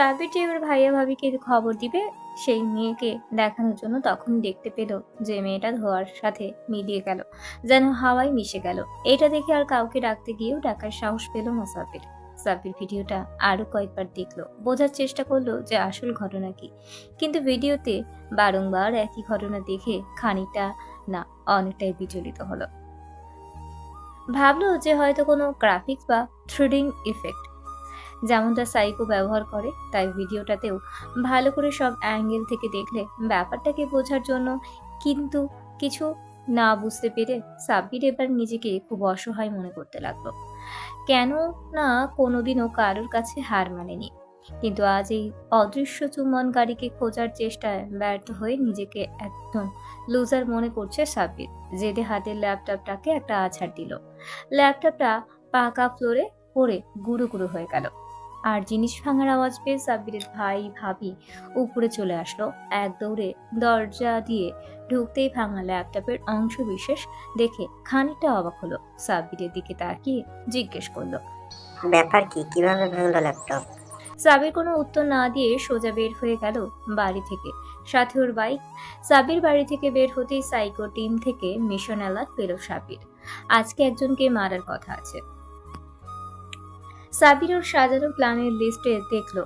সাবির যে ওর ভাইয়া ভাবিকে খবর দিবে, সেই মেয়েকে দেখানোর জন্য তখন দেখতে পেল যে মেয়েটা ধোয়ার সাথে মিলিয়ে গেল, যেন হাওয়ায় মিশে গেল। এটা দেখে আর কাউকে ডাকতে গিয়েও ডাকার সাহস পেল না সাবির সাবির ভিডিওটা আরও কয়েকবার দেখল, বোঝার চেষ্টা করল যে আসল ঘটনা কি। কিন্তু ভিডিওতে বারংবার একই ঘটনা দেখে খানিকটা না, অনেকটাই বিচলিত হলো। ভাবলো যে হয়তো কোনো গ্রাফিক্স বা থ্রিডিং ইফেক্ট যেমনটা সাইকো ব্যবহার করে, তাই ভিডিওটাতেও ভালো করে সব অ্যাঙ্গেল থেকে দেখলে ব্যাপারটাকে বোঝার জন্য কিন্তু কিছু না বুঝতে পেরে সাব্বির এবার নিজেকে খুব অসহায় মনে করতে লাগল। কেন না কোনোদিনও কারোর কাছে হার মানেনি। কিন্তু আজ এই অদৃশ্য চুম্বনকারীকে খোঁজার চেষ্টায় ব্যর্থ হয়ে নিজেকে একদম লুজার মনে করছে সাব্বির। জেদে হাতের ল্যাপটপটাকে একটা আছাড় দিল। ল্যাপটপটা পাকা ফ্লোরে পড়ে গুঁড়ো গুঁড়ো হয়ে গেল। আর জিনিস ভাঙার আওয়াজ পেয়ে সাব্বিরের ভাই ভাবি উপরে চলে আসলো। এক দৌড়ে দরজা দিয়ে ঢুকতেই ভাঙা ল্যাপটপের অংশ বিশেষ দেখে খানিকটা অবাক হলো। সাব্বিরের দিকে তাকিয়ে জিজ্ঞেস করল ব্যাপার কি? কীভাবে ভাঙলো ল্যাপটপ? সাবির কোনো উত্তর না দিয়ে সোজা বের হয়ে গেল বাড়ি থেকে। সাথে ওর বাইক। সাবির বাড়ি থেকে বের হতেই সাইকো টিম থেকে মিশন অ্যালার্ট পেল সাবির আজকে একজনকে মারার কথা আছে। সাবির ওর সাজানো প্ল্যানের লিস্টে দেখল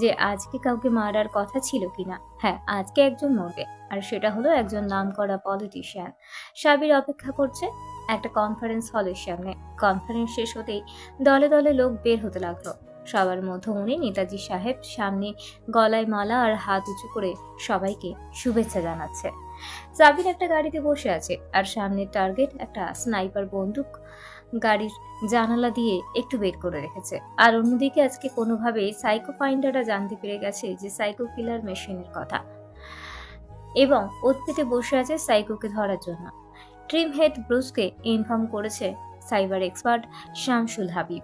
যে আজকে কাউকে মারার কথা ছিল কিনা। হ্যাঁ আজকে একজন মরবে, আর সেটা হলো একজন নামকরা পলিটিশিয়ান সাবির অপেক্ষা করছে একটা কনফারেন্স হলের সামনে। কনফারেন্স শেষ হতেই দলে দলে লোক বের হতে লাগল। সবার মধ্যে উনি নেতাজি সাহেব সামনে গলায় মালা আর হাত উঁচু করে সবাইকে শুভেচ্ছা জানাচ্ছে। সাবির একটা গাড়িতে বসে আছে, আর সামনের টার্গেট একটা স্নাইপার বন্দুক গাড়ির জানালা দিয়ে একটু বের করে রেখেছে। আর অন্যদিকে আজকে কোনোভাবেই সাইকো ফাইন্ডাররা জানতে পেরে গেছে যে সাইকো কিলার মেশিনের কথা। এবং ওৎপেতে বসে আছে সাইকোকে ধরার জন্য। ট্রিম হেড ব্রুসকে ইনফর্ম করেছে cyber expert Shamsul Habib.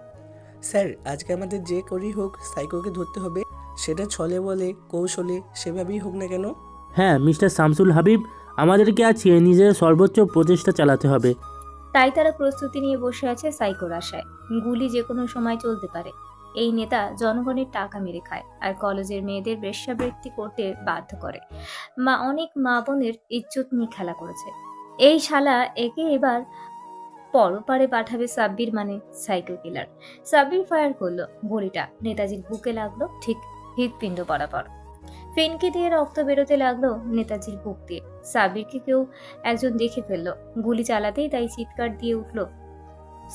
Sir আজকে আমাদের যে করেই হোক সাইকোকে ধরতে হবে সেটা ছলে বলে কৌশলে সেভাবেই হোক না কেন? হ্যাঁ মিস্টার শামসুল হাবিব আমাদেরকে আজকে নিজের সর্বোচ্চ প্রচেষ্টা চালাতে হবে। তাই তারা প্রস্তুতি নিয়ে বসে আছে সাইকোর আশায়। গুলি যে কোনো সময় চলতে পারে। এই নেতা জনগণের টাকা মেরে খায় আর কলেজের মেয়েদের বেশ্যাবৃত্তি করতে বাধ্য করে। মা অনেক মা বোনের ইজ্জত নিয়ে খেলা করেছে। এই শালা একে এবার পরপারে পাঠাবে সাব্বির মানে সাইকেল কিলার। সাব্বির ফায়ার করল। গুলিটা নেতাজির বুকে লাগল, ঠিক হৃৎপিণ্ড বরাবর। ফিনকে দিয়ে রক্ত বেরোতে লাগল নেতাজির বুক দিয়ে সাব্বিরকে কেউ একজন দেখে ফেলল। গুলি চালাতেই তাই চিৎকার দিয়ে উঠল।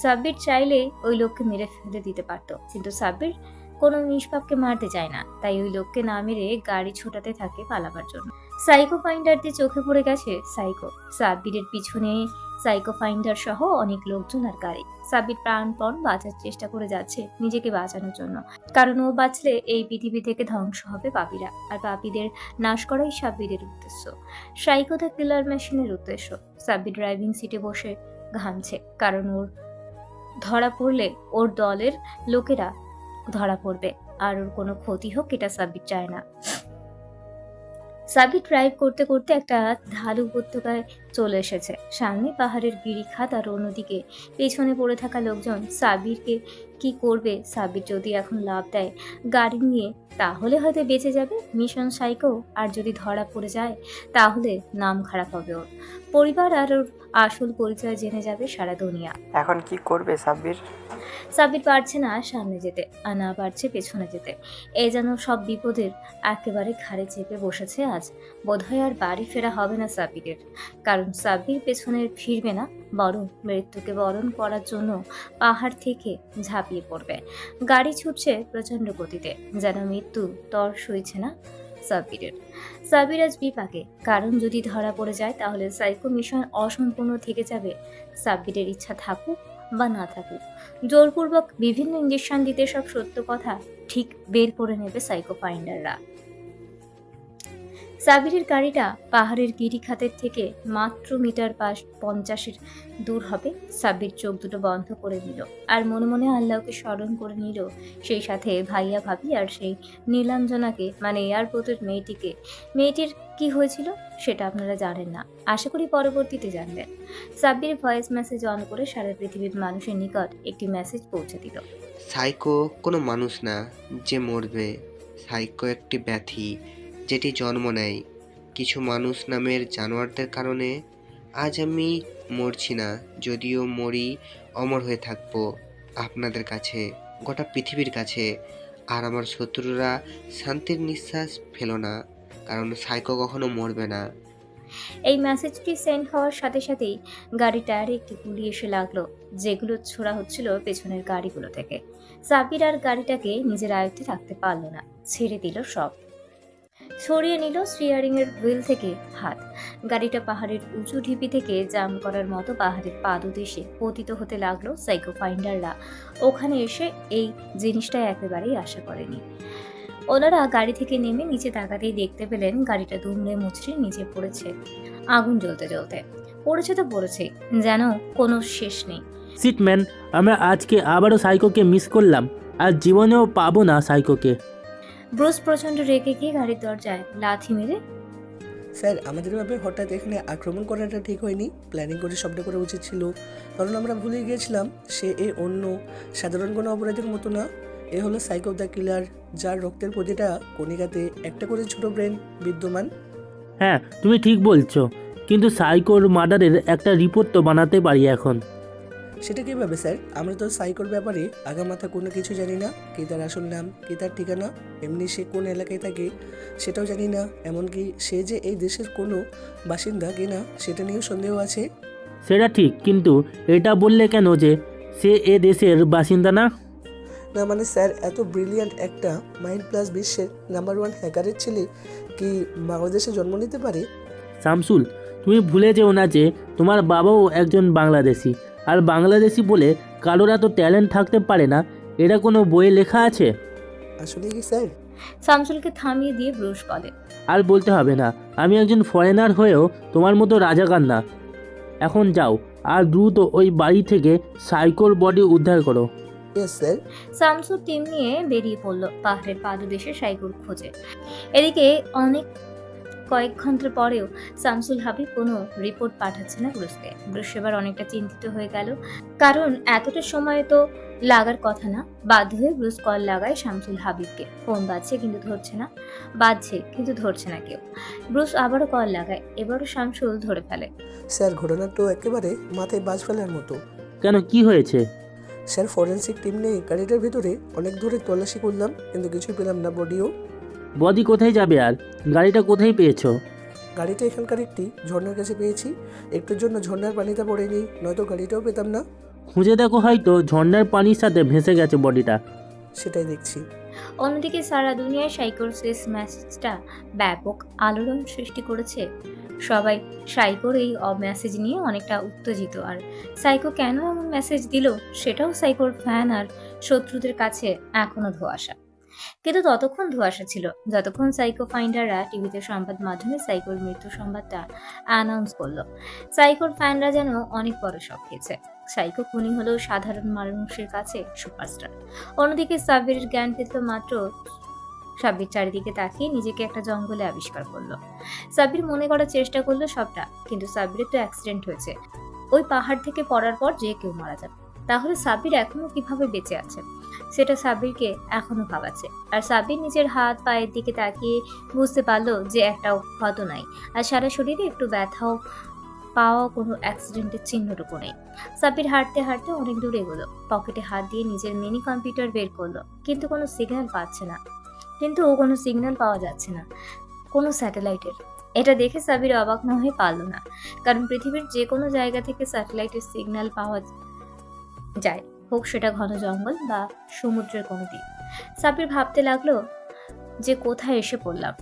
সাব্বির চাইলে ওই লোককে মেরে ফেলে দিতে পারত, কিন্তু সাব্বির কোনো নিষ্পাপকে মারতে চায় না। তাই ওই লোককে না মেরে গাড়ি ছোটাতে থাকে পালাবার জন্য। সাইকো ফাইন্ডারদের চোখে পড়ে গেছে সাইকো সাব্বিরের পিছনে সাইকো ফাইন্ডার সহ অনেক লোকজন আর গাড়ি। সাব্বির প্রাণপণ বাঁচার চেষ্টা করে যাচ্ছে নিজেকে বাঁচানোর জন্য। কারণ ও বাঁচলে এই পৃথিবী থেকে ধ্বংস হবে পাপীরা। আর পাপীদের নাশ করাই সাব্বিরের উদ্দেশ্য। সাইকো দ্য কিলার মেশিনের উদ্দেশ্য। সাব্বির ড্রাইভিং সিটে বসে ঘামছে। কারণ ওর ধরা পড়লে ওর দলের লোকেরা ধরা পড়বে। আর ওর কোনো ক্ষতি হোক এটা সাব্বির চায় না। সাবির ড্রাইভ করতে করতে একটা ঢালু উপত্যকায় চলে এসেছে। সামনে পাহাড়ের গিরিখাত আর অন্যদিকে পেছনে পড়ে থাকা লোকজন সাবিরকে কি করবে? সাবির যদি এখন লাভ দেয় গাড়ি নিয়ে, তাহলে হয়তো বেঁচে যাবে। মিশন সাইকো, আর যদি ধরা পড়ে যায়, তাহলে নাম খারাপ হবে ওর। পরিবার আর ওর আসল পরিচয় জেনে যাবে সারা দুনিয়া। এখন কি করবে সাব্বির? সাবির পারছে না সামনে যেতে আর না পারছে পেছনে যেতে। এই যেন সব বিপদের একেবারে ঘাড়ে চেপে বসেছে আজ। বোধহয় আর বাড়ি ফেরা হবে না সাবিরের কারণ সাব্বির পেছনে ফিরবে না বরং মৃত্যুকে বরণ করার জন্য পাহাড় থেকে ঝাঁপিয়ে পড়বে। গাড়ি ছুটছে প্রচণ্ড গতিতে যেন মৃত্যু তর সইছে না। সাবিরের সাবির আজ বিপাকে। কারণ যদি ধরা পড়ে যায়, তাহলে সাইকো মিশন অসম্পূর্ণ থেকে যাবে। সাব্বিরের ইচ্ছা থাকুক বা না থাকুক, জোরপূর্বক বিভিন্ন ইঞ্জেকশন দিতে সব সত্য কথা ঠিক বের করে নেবে সাইকো ফাইন্ডাররা সাবিরের গাড়িটা পাহাড়ের গিরিখাতের থেকে মাত্র মিটার পাশ পঞ্চাশের দূর হবে। সাবির চোখ দুটো বন্ধ করে নিল আর মনে মনে আল্লাহকে স্মরণ করে নিল সেই সাথে ভাইয়া ভাবি আর সেই নীলাঞ্জনাকে মানে এয়ারপোর্টের মেয়েটিকে। মেয়েটির কি হয়েছিল সেটা আপনারা জানেন না। আশা করি পরবর্তীতে জানবেন। সাব্বির ভয়েস মেসেজ অন করে সারা পৃথিবীর মানুষের নিকট একটি মেসেজ পৌঁছে দিল। সাইকো কোনো মানুষ না যে মরবে। সাইকো একটি ব্যাধি। যেটি জন্ম নেয়। কিছু মানুষ নামের জানোয়ারদের কারণে আজ আমি মরছি না, যদিও মরি অমর হয়ে থাকব আপনাদের কাছে, গোটা পৃথিবীর কাছে। আর আমার শত্রুরা শান্তির নিঃশ্বাস ফেলো না, কারণ সাইকো কখনো মরবে না। এই মেসেজটি সেন্ড হওয়ার সাথে সাথেই গাড়ি টায়ারে একটি গুলি এসে লাগল, যেগুলো ছোড়া হচ্ছিল পেছনের গাড়িগুলো থেকে। সাবির আর গাড়িটাকে নিজের আয়ত্তে রাখতে পারল না, ছেড়ে দিল সব। সরিয়ে নিল স্টিয়ারিং এর হুইল থেকে হাত। গাড়িটা পাহাড়ের উঁচু ঢিপি থেকে জাম করার মতো পাহাড়ের পাদদেশে পতিত হতে লাগল সাইকো ফাইন্ডাররা। ওখানে এসে এই জিনিসটা একেবারেই আশা করেনি। ওনারা গাড়ি থেকে নেমে নিচে তাকাতেই দেখতে পেলেন গাড়িটা দুমড়ে মুচড়ে নিচে পড়েছে। আগুন জ্বলতে জ্বলতে। পড়েছে তো পড়েছে, যেন কোনো শেষ নেই। সিটম্যান, আমরা আজকে আবারও সাইকোকে মিস করলাম, আর জীবনেও পাবো না সাইকোকে। ব্রুস প্রচণ্ড রেগে গিয়ে গাড়ির দরজায় লাথি মেরে স্যার আমাদের ভাবে হঠাৎ এখানে আক্রমণ করাটা ঠিক হয়নি। প্ল্যানিং করে সবটা করা উচিত ছিল। কারণ আমরা ভুলে গিয়েছিলাম সে এ অন্য সাধারণ কোনো অপরাধের মতো না। এ হলো সাইকো দ্য কিলার যার রক্তের প্রতিটা কণিকাতে একটা করে ছোট ব্রেন বিদ্যমান। হ্যাঁ তুমি ঠিক বলছো। কিন্তু সাইকোর মার্ডারের একটা রিপোর্ট তো বানাতে পারি এখন। সেটা কীভাবে স্যার? আমরা তো সাইকোর ব্যাপারে আগামাথা কোনো কিছু জানি না। কে তার আসল নাম কি তার ঠিকানা এমনি সে কোন এলাকায় থাকে সেটাও জানি না। এমনকি সে যে এই দেশের কোনো বাসিন্দা কিনা সেটা নিয়েও সন্দেহ আছে। সেটা ঠিক কিন্তু এটা বললে কেন যে সে এ দেশের বাসিন্দা না? না মানে স্যার এত ব্রিলিয়ান্ট একটা মাইন্ড প্লাস বিশ্বের নাম্বার ওয়ান হ্যাকারের ছেলে কি বাংলাদেশে জন্ম নিতে পারে? শামসুল তুমি ভুলে যেও না যে তোমার বাবাও একজন বাংলাদেশি। আর বাংলাদেশি বলে কারোর এত ট্যালেন্ট থাকতে পারে না এটা কোনো বইয়ে লেখা আছে? আসলে কি স্যার? শামসুলকে থামিয়ে দিয়ে ব্রুস বলে আর বলতে হবে না আমি একজন ফরেনার হয়েও তোমার মতো রাজাকার না। এখন যাও আর দ্রুত ওই বাড়ি থেকে সাইকোর বডি উদ্ধার করো। Yes sir. শামসুর টিম নিয়ে বেরিয়ে পড়ল পাহাড়ের পাদদেশে সাইকুর খোঁজে। এদিকে অনেক কয়েক ঘণ্টার পরেও শামসুল হাবিব কোনো রিপোর্ট পাঠাচ্ছে না ব্রুসকে ব্রুস এবার অনেকটা চিন্তিত হয়ে গেল। কারণ এতটা সময় তো লাগার কথা না। বাধ্য হয়ে ব্রুস কল লাগায় শামসুল হাবিবকে। ফোন বাজছে কিন্তু ধরছে না। বাজছে কিন্তু ধরছে না কেউ। ব্রুস আবারও কল লাগায়। এবারও শামসুল ধরে ফেলে। স্যার ঘটনা তো একেবারে মাথায় বাজ ফেলার মতো। কেন? কি হয়েছে? স্যার ফরেন্সিক টিম নিয়ে গাড়িটার ভিতরে অনেক দূরে তল্লাশি করলাম কিন্তু কিছুই পেলাম না বডিও। বডি কোথায় যাবে আর? গাড়িটা কোথায় পেয়েছ? গাড়িটা এখানকার একটি ঝর্ণার কাছে পেয়েছি। একটুর জন্য ঝর্ণার পানিতে পড়ে পড়েনি নয়তো গাড়িটাও পেতাম না। খুঁজে দেখো হয়তো ঝর্ণার পানির সাথে ভেসে গেছে বডিটা। সেটাই দেখছি। অন্যদিকে সারা দুনিয়ায় সাইকোর শেষ মেসেজটা ব্যাপক আলোড়ন সৃষ্টি করেছে। সবাই সাইকোর এই মেসেজ নিয়ে অনেকটা উত্তেজিত। আর সাইকো কেন এমন মেসেজ দিল? সেটাও সাইকোর ফ্যান আর শত্রুদের কাছে এখনও ধোঁয়াশা। কিন্তু ততক্ষণ ধোঁয়াশা ছিল। যতক্ষণ সাইকো ফাইন্ডাররা টিভিতে সংবাদ মাধ্যমে সাইকোর মৃত্যু সংবাদটা অ্যানাউন্স করল সাইকোর ফ্যানরা যেন অনেক বড় শখ খেয়েছে। সাইকো খুনি হলো সাধারণ মানুষের কাছে সুপারস্টার অন্যদিকে সাব্বিরের জ্ঞান ফিরল মাত্র সাব্বির চারিদিকে তাকিয়ে নিজেকে একটা জঙ্গলে আবিষ্কার করল। সাব্বির মনে করার চেষ্টা করল সবটা, কিন্তু সাব্বিরের তো অ্যাক্সিডেন্ট হয়েছে। ওই পাহাড় থেকে পড়ার পর যে কেউ মারা যাবে। তাহলে সাব্বির এখনও কীভাবে বেঁচে আছে? সেটা সাব্বিরকে এখনও ভাবাচ্ছে। আর সাব্বির নিজের হাত পায়ের দিকে তাকিয়ে বুঝতে পারল যে একটা ক্ষত নাই। আর সারা শরীরে একটু ব্যথাও পাওয়া কোনো অ্যাক্সিডেন্টের চিহ্নটুকু নেই। সাব্বির হাঁটতে হাঁটতে অনেক দূরে এগোলো। পকেটে হাত দিয়ে নিজের মিনি কম্পিউটার বের করল। কিন্তু কোনো সিগন্যাল পাচ্ছে না। কিন্তু ও কোনো সিগন্যাল পাওয়া যাচ্ছে না। কোনো স্যাটেলাইটের এটা দেখে সাবির অবাক না হয়ে পারল না। কারণ পৃথিবীর যে কোনো জায়গা থেকে স্যাটেলাইটের সিগন্যাল পাওয়া যায়। হোক সেটা ঘন জঙ্গল বা সমুদ্রের কোনো দ্বীপ। সাবির ভাবতে লাগল যে কোথায় এসে পড়লাম।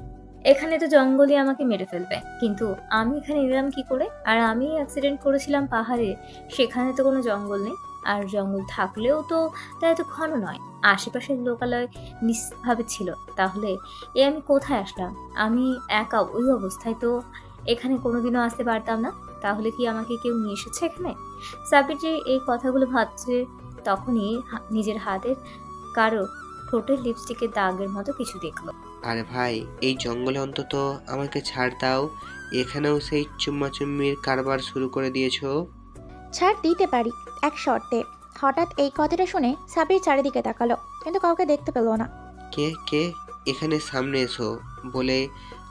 এখানে তো জঙ্গলই আমাকে মেরে ফেলবে। কিন্তু আমি এখানে এলাম কি করে? আর আমি অ্যাক্সিডেন্ট করেছিলাম পাহাড়ে, সেখানে তো কোনো জঙ্গল নেই। আর জঙ্গল থাকলেও তো তা এত ঘন নয়। আশেপাশের লোকালয় নিশ্চিতভাবে ছিল। তাহলে এ আমি কোথায় আসলাম? আমি একা ওই অবস্থায় তো এখানে কোনোদিনও আসতে পারতাম না। তাহলে কি আমাকে কেউ নিয়ে এসেছে এখানে? সাবির যে এই কথাগুলো ভাবছে তখনই নিজের হাতের কারও ঠোঁটের লিপস্টিকের দাগের মতো কিছু দেখল। আরে ভাই এই জঙ্গলে অন্তত আমাকে ছাড় দাও। এখানেও সেই চুম্মাচুম্মির কারবার শুরু করে দিয়েছ। ছাড় দিতে পারি এক শর্তে। হঠাৎ এই কথাটা শুনে সাবির চারিদিকে তাকালো কিন্তু কাউকে দেখতে পেল না। কে কে? এখানে সামনে এসো বলে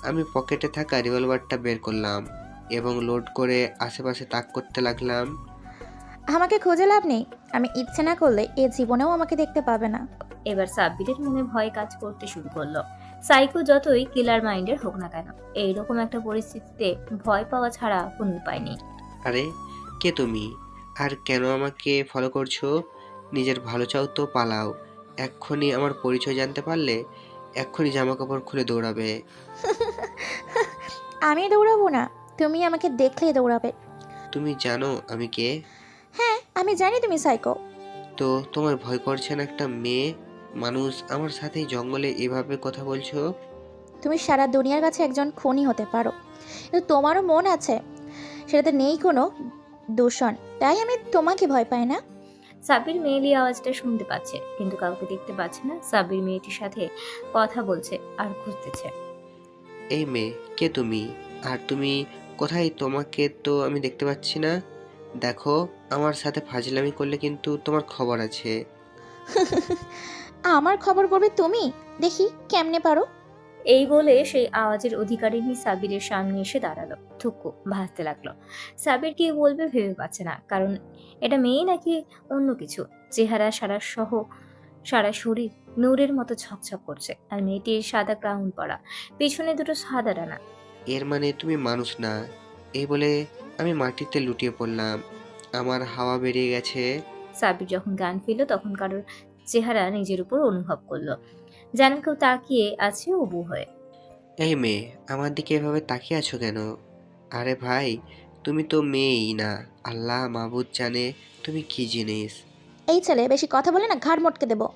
আমি পকেটে থাকা রিভলভারটা বের করলাম এবং লোড করে আশেপাশে তাক করতে লাগলাম। আমাকে খুঁজে লাভ নেই। আমি ইচ্ছে না করলে এ জীবনেও আমাকে দেখতে পাবে না। এবার সাব্বিরের মনে ভয় কাজ করতে শুরু করল। সাইকো যতই কিলার মাইন্ডের হোক না কেন এইরকম একটা পরিস্থিতিতে ভয় পাওয়া ছাড়া কোনো উপায় নেই। আরে কে তুমি? আর কেন আমাকে ফলো করছ? নিজের ভালো চাও তো পালাও। এক্ষুনি আমার পরিচয় জানতে পারলে এক্ষুনি জামা কাপড় খুলে দৌড়াবে। আমি দৌড়াবো না। তুমি আমাকে দেখলে দৌড়াবে। তুমি জানো আমি কে? আমি জানি তুমি সাইকো তো তোমার ভয় করছে না একটা মেয়ে? মানুষ আমার সাথে জঙ্গলে এভাবে কথা বলছো? তুমি সারা দুনিয়ার কাছে একজন খুনি হতে পারো। কিন্তু তোমারও মন আছে। সেটাতে নেই কোনো দূষণ। তাই আমি তোমাকে ভয় পাই না। সাবির মেয়েলি আওয়াজটা শুনতে পাচ্ছে কিন্তু কাউকে দেখতে পাচ্ছে না। সাব্বির মেয়েটির সাথে কথা বলছে আর খুঁজতেছে। এই মেয়ে কে তুমি? আর তুমি কোথায়? তোমাকে তো আমি দেখতে পাচ্ছি না। দেখো আমার সাথে ফাজলামি করলে কিন্তু তোমার খবর আছে। আমার খবর পড়বে তুমি? দেখি কেমনে পারো? এই বলে সেই আওয়াজের অধিকারিনী সাবিরের সামনে এসে দাঁড়াল। থুকু ভাসতে লাগল। সাবির কি বলবে ভেবে পাচ্ছে না কারণ এটা মেয়ে নাকি অন্য কিছু। চেহারা সারা সহ সারা শরীর নূরের মতো ছকছক করছে আর মেয়েটির সাদা ক্রাউন পরা। পিছনে দুটো সাদা ডানা। এর মানে তুমি মানুষ না। এই বলে আমি মাটিতে লুটিয়ে পড়লাম। আমার হাওয়া বেরিয়ে গেছে। সাবির যখন গান ফিরল তখন কারোর চেহারা নিজের উপর অনুভব করল। যেন কেউ তাকিয়ে আছে উবু হয়ে। এই মেয়ে আমার দিকে এভাবে তাকিয়ে আছো কেন? আরে ভাই তুমি তো মেয়েই না। আল্লাহ মাহবুদ জানে তুমি কি জিনিস। এই ছেলে বেশি কথা বলে না ঘাড় মটকে দেবো।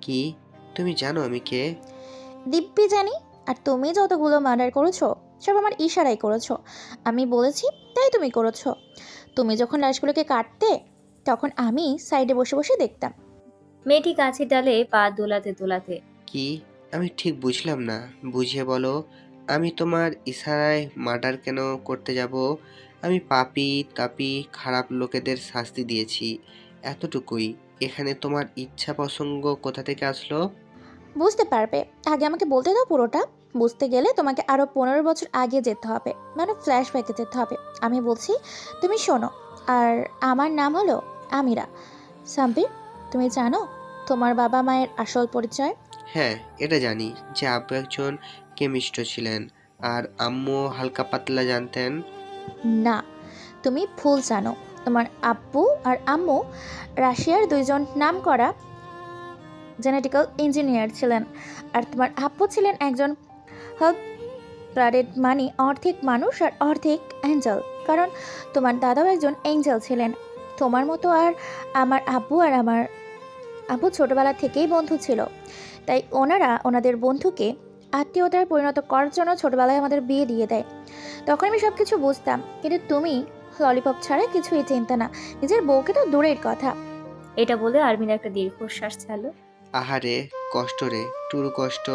কি? তুমি জানো আমি কে? দিব্যি জানি আর তুমি যতগুলো মার্ডার করেছ সব আমার ইশারাই করেছ। আমি বলেছি তাই তুমি করেছ। তুমি যখন লাশগুলোকে কাটতে তখন আমি সাইডে বসে বসে দেখতাম। মেয়েটি গাছের ডালে পা দোলাতে দোলাতে কি? আমি ঠিক বুঝলাম না। বুঝিয়ে বলো আমি তোমার ইশারায় মার্ডার কেন করতে যাব? আমি পাপি তাপি খারাপ লোকেদের শাস্তি দিয়েছি। এতটুকুই। এখানে তোমার ইচ্ছা প্রসঙ্গ কোথা থেকে আসলো? বুঝতে পারবে। আগে আমাকে বলতে দাও পুরোটা। বুঝতে গেলে তোমাকে আরও পনেরো বছর আগে যেতে হবে মানে ফ্ল্যাশব্যাকে যেতে হবে। আমি বলছি তুমি শোনো আর আমার নাম হলো আমিরা। সাব্বির তুমি জানো তোমার বাবা মায়ের আসল পরিচয়? হ্যাঁ এটা জানি যে আব্বু একজন কেমিস্ট ছিলেন আর আম্মু হালকা পাতলা জানতেন। না তুমি ভুল জানো। তোমার আব্বু আর আম্মু রাশিয়ার দুইজন নামকরা জেনেটিক্যাল ইঞ্জিনিয়ার ছিলেন আর তোমার আব্বু ছিলেন একজন হাব ব্লাডেড মানে অর্ধেক মানুষ আর অর্ধেক অ্যাঞ্জেল। কারণ তোমার দাদাও একজন অ্যাঞ্জেল ছিলেন। তোমার মতো আর আমার আব্বু আর আমার আব্বু ছোটবেলা থেকেই বন্ধু ছিল। তাই ওনারা ওনাদের বন্ধুকে আত্মীয়তায় পরিণত করার জন্য ছোটবেলায় আমাদের বিয়ে দিয়ে দেয়। তখন আমি সব কিছু বুঝতাম কিন্তু তুমি ললিপপ ছাড়া কিছুই চিনতে না। নিজের বউকে তো দূরের কথা। এটা বলে আর্মিন একটা দীর্ঘশ্বাস ছাড়লো। আহারে কষ্ট রে টুরু কষ্ট।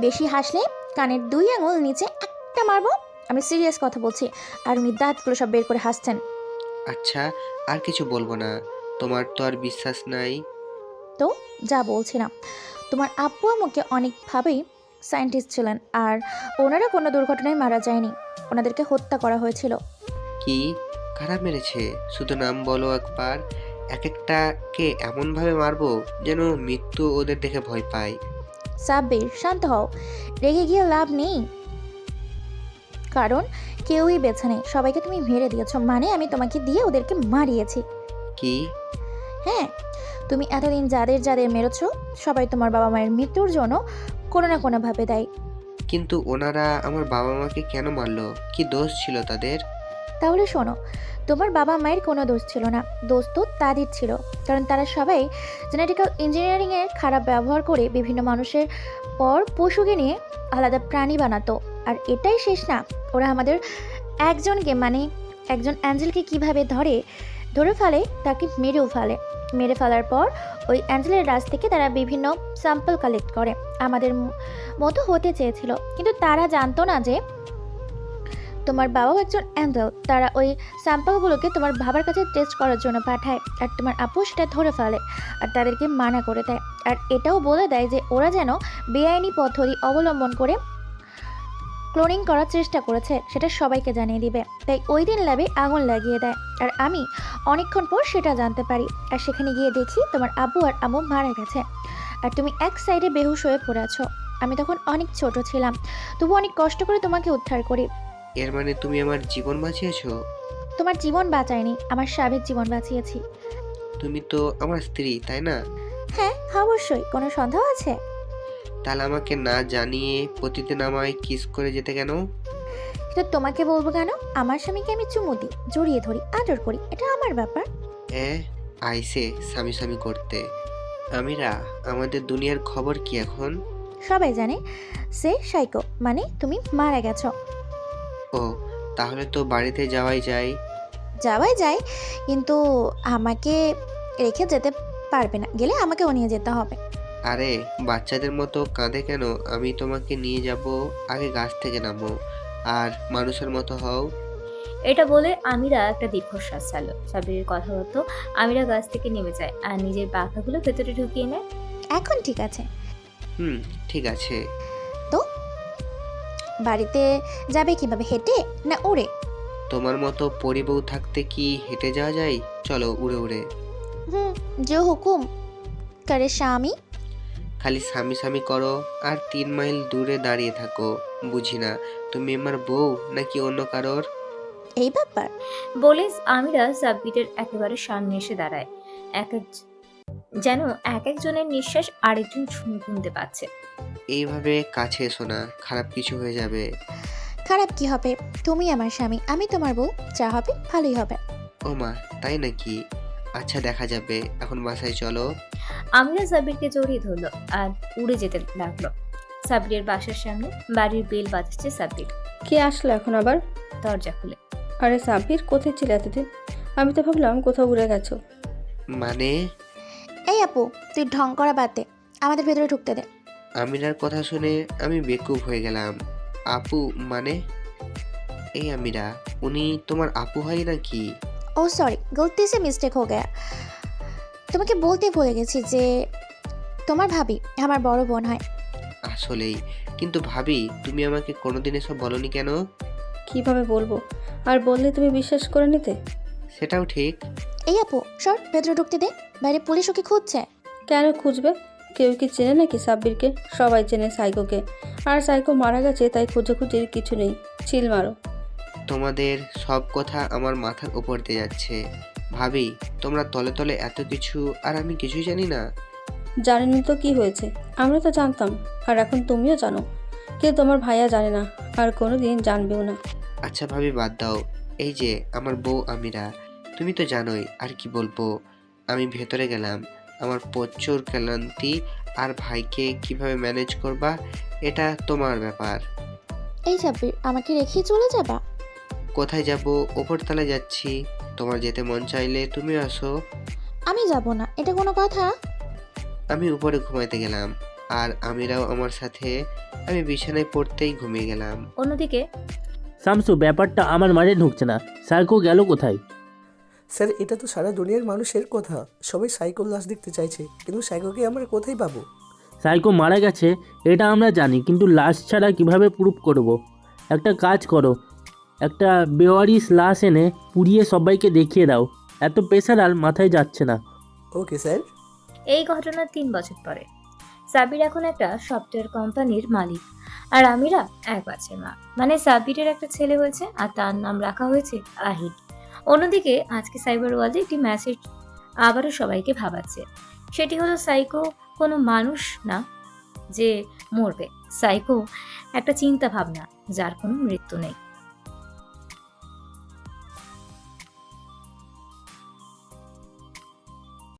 বেশি হাসলে কানের দুই আঙুল নিচে একটা মারবো। আমি সিরিয়াস কথা বলছি। আর উনি দাঁতগুলো সব বের করে হাসছেন। আচ্ছা আর কিছু বলব না। তোমার তো আর বিশ্বাস নাই। তো যা বলছিলাম তোমার আব্বু আমাকে অনেকভাবেই সায়েন্টিস্ট ছিলেন। আর ওনারা কোনো দুর্ঘটনায় মারা যায়নি। ওনাদেরকে হত্যা করা হয়েছিল। কি? খারাপ মেরেছে? শুধু নাম বলো একবার। এক একটাকে এমনভাবে মারবো যেন মৃত্যু ওদের দেখে ভয় পায়। সাব্বির শান্ত হও। রেগে গিয়ে লাভ নেই। কারণ কেউই বেছে নেই। সবাইকে তুমি মেরে দিয়েছ। মানে আমি তোমাকে দিয়ে ওদেরকে মারিয়েছি। কি? হ্যাঁ তুমি এতদিন যাদের যাদের মেরেছ সবাই তোমার বাবা মায়ের মৃত্যুর জন্য কোনো না কোনোভাবে দেয়। কিন্তু ওনারা আমার বাবা মাকে কেন মারলো? কি দোষ ছিল তাদের? তাহলে শোনো তোমার বাবা মায়ের কোনো দোষ ছিল না। দোষ তো তাদের ছিল। কারণ তারা সবাই জেনেটিক্যাল ইঞ্জিনিয়ারিংয়ে খারাপ ব্যবহার করে বিভিন্ন মানুষের পর পশুকে নিয়ে আলাদা প্রাণী বানাতো। আর এটাই শেষ না। ওরা আমাদের একজনকে মানে একজন অ্যাঞ্জেলকে কীভাবে ধরে ধরে ফেলে তাকে মেরেও ফেলে। মেরে ফেলার পর ওই অ্যাঞ্জেলের রাজ থেকে তারা বিভিন্ন স্যাম্পল কালেক্ট করে। আমাদের মতো হতে চেয়েছিল। কিন্তু তারা জানতো না যে তোমার বাবাও একজন অ্যাঞ্জেল তারা ওই স্যাম্পলগুলোকে তোমার বাবার কাছে টেস্ট করার জন্য পাঠায়, আর তোমার আপু সেটা ধরে ফেলে, আর তাদেরকে মানা করে দেয়। আর এটাও বলে দেয় যে ওরা যেন বেআইনি পদ্ধতি অবলম্বন করে ক্লোনিং করার চেষ্টা করেছে, সেটা সবাইকে জানিয়ে দিবে। তাই ওই দিন ল্যাবে আগুন লাগিয়ে দেয়, আর আমি অনেকক্ষণ পর সেটা জানতে পারি, আর সেখানে গিয়ে দেখি তোমার আব্বু আর আম্মু মারা গেছে। আর তুমি এক সাইডে বেহুশ হয়ে পড়ে আছো। আমি তখন অনেক ছোট ছিলাম তবু অনেক কষ্ট করে তোমাকে উদ্ধার করি। এর মানে তুমি আমার জীবন বাঁচিয়েছো? তোমার জীবন বাঁচায়নি আমার স্বামীর জীবন বাঁচিয়েছি। তুমি তো আমার স্ত্রী তাই না? হ্যাঁ অবশ্যই কোনো সন্দেহ আছে? তাহলে আমাকে না জানিয়ে প্রতিদিন আমায় কিস করে যেতে কেন? এটা তোমাকে বলব কেন? আমার স্বামীকে আমি চুমু দিই জড়িয়ে ধরি আদর করি এটা আমার ব্যাপার। এ আইসে স্বামী স্বামী করতে। আমিরা আমাদের দুনিয়ার খবর কি এখন? সবাই জানে সে সাইকো মানে তুমি মারা গেছো। ও তাহলে তো বাড়িতে যাওয়াই যায়। যাওয়াই যায় কিন্তু আমাকে রেখে যেতে পারবে না। গেলে আমাকেও নিয়ে যেতে হবে। আরে বাচ্চাদের মতো কাঁদে কেন? আমি তোমাকে নিয়ে যাব আগে গাছ থেকে নামো। আর মানুষের মতো হও। এটা বলে আমিরা একটা দীর্ঘশ্বাস ছাড়লো। সাবিরের কথা মতো আমিরা গাছ থেকে নেমে যায় আর নিজের পাখাগুলো ভেতরে ঢুকিয়ে নেয়। এখন ঠিক আছে। হুম ঠিক আছে। বাড়িতে যাবে কীভাবে হেঁটে না উড়ে? তোমার মতো পরিবউ থাকতে কি হেঁটে যাওয়া যায়? চলো উড়ে উড়ে। হুম যে হুকুম। করে স্বামী? খালি স্বামী স্বামী করো আর তিন মাইল দূরে দাঁড়িয়ে থাকো। বুঝি না তুমি আমার বউ নাকি অন্য কারোর? এই ব্যাপার? বলে আমিরা সাব্বিরের একেবারে সামনে এসে দাঁড়ায়। এক এক যেন এক একজনের নিঃশ্বাস আরেকজন শুন- শুনতে পাচ্ছে। এইভাবে কাছে এসো না খারাপ কিছু হয়ে যাবে। খারাপ কি হবে? তুমি আমার স্বামী আমি তোমার বউ যা হবে ভালোই হবে। ও মা তাই নাকি? আচ্ছা দেখা যাবে। এখন বাসায় চলো। আমিরা সাব্বিরকে জড়িয়ে ধরলো আর উড়ে যেতে লাগল। সাব্বিরের বাসার সামনে বাড়ির বেল বাজাচ্ছে সাব্বির। কে আসলো এখন আবার? দরজা খুলে। আরে সাব্বির কোথায় ছিল এতদিন? আমি তো ভাবলাম কোথাও উড়ে গেছো। মানে? এই আপু তুই ঢং করা বাদ দে। আমাদের ভেতরে ঢুকতে দে। আমিরার কথা শুনে আমি বেকুব হয়ে গেলাম। আপু মানে? এই আমিরা উনি তোমার আপু হয় নাকি? ও সরি গলতি সে মিস্টেক হো গয়া। তোমাকে বলতে ভুলে গেছি যে তোমার ভাবি আমার বড় বোন হয়। আসলেই কিন্তু ভাবি তুমি আমাকে কোনোদিন এসব বলনি কেন? কীভাবে বলব? আর বললে তুমি বিশ্বাস করে নিতে? সেটাও ঠিক। এই আপু সর ভেতরে ঢুকতে দে বাইরে পুলিশ ওকে খুঁজছে? কেন খুঁজবে? কেউ কি চেনে নাকি সাব্বিরকে? সবাই চেনে সাইকোকে। আর সাইকো মারা গেছে তাই খুঁজে খুঁজে কিছু নেই। চিল মারো। তোমাদের সব কথা আমার মাথার উপর দিয়ে যাচ্ছে। ভাবি তোমরা তলে তলে এত কিছু আর আমি কিছুই জানি না। জানেনি তো কি হয়েছে। আমরা তো জানতাম আর এখন তুমিও জানো। কিন্তু তোমার ভাইয়া জানে না আর কোনো দিন জানবেও না। আচ্ছা ভাবি বাদ দাও। এই যে আমার বউ আমিরা। তুমি তো জানোই আর কি বলব? আমি ভেতরে গেলাম। আমার প্রচুর ক্লান্তি আর ভাইকে কীভাবে ম্যানেজ করবা এটা তোমার ব্যাপার। এই সাব্বির আমাকে রেখে চলে যাবা? কোথায় যাব? ওপরতলায় যাচ্ছি। তোমার যেতে মন চাইলে তুমি আসো। আমি যাব না এটা কোনো কথা? আমি উপরে ঘুমাইতে গেলাম আর আমিরাও আমার সাথে। আমি বিছানায় পড়তেই ঘুমিয়ে গেলাম। অন্যদিকে শামসু ব্যাপারটা আমার মাঝে ঢুকছে না। সাইকো গেল কোথায়? স্যার এটা তো সারা দুনিয়ার মানুষের কথা। সবাই সাইকো লাশ দেখতে চাইছে কিন্তু সাইকোকে আমরা কোথায় পাবো? সাইকো মারা গেছে এটা আমরা জানি কিন্তু লাশ ছাড়া কীভাবে প্রুফ করব। একটা কাজ করো একটা বেওয়ারিস লাশ এনে পুড়িয়ে সবাইকে দেখিয়ে দাও। এত প্রেশার আর মাথায় যাচ্ছে না। Okay sir. এই ঘটনার তিন বছর পরে। সাবির এখন একটা সফটওয়্যার কোম্পানির মালিক আর আমিরা এক বাচ্চার মা। মানে সাবিরের একটা ছেলে হয়েছে আর তার নাম রাখা হয়েছে আহিদ। অন্যদিকে আজকে সাইবার ওয়ার্ল্ডে একটি মেসেজ আবারও সবাইকে ভাবাচ্ছে। সেটি হলো সাইকো কোনো মানুষ না যে মরবে। সাইকো একটা চিন্তা ভাবনা যার কোনো মৃত্যু নেই।